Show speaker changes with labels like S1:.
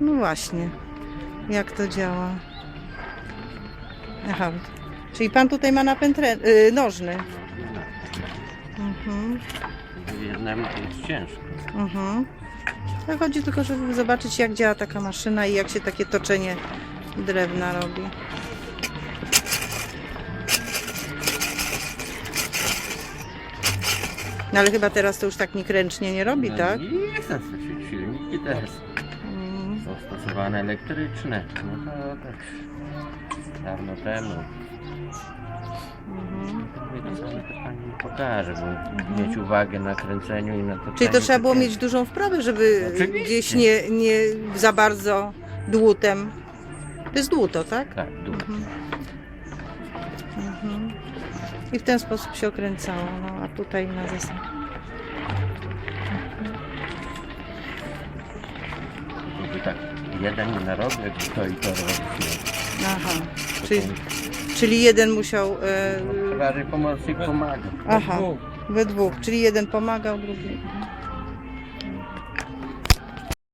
S1: No właśnie. Jak to działa? Aha. Czyli pan tutaj ma napęd rę- y, nożny. Mhm.
S2: Jednemu to jest ciężko.
S1: Mhm. No Chodzi tylko, żeby zobaczyć jak działa taka maszyna i jak się takie toczenie drewna robi. No ale chyba teraz to już tak nikt ręcznie nie robi,
S2: No
S1: tak?
S2: Nie, to się silniki też Stosowane elektryczne. No to tak dawno temu.
S1: Mhm.
S2: Mówię, to to pani pokaże, bo mieć uwagę na kręceniu i na to.
S1: Czyli to trzeba było mieć dużą wprawę, żeby
S2: Oczywiście.
S1: gdzieś nie, nie za bardzo dłutem. To jest dłuto, tak?
S2: Tak, dużo.
S1: Mhm. Mhm. I w ten sposób się okręcało, no, a tutaj na zasadzie.
S2: Tak jeden narobek to i to robić.
S1: Aha, czyli, czyli jeden musiał, e,
S2: że pomocnik pomaga.
S1: aha, we dwóch, czyli jeden pomagał, drugi.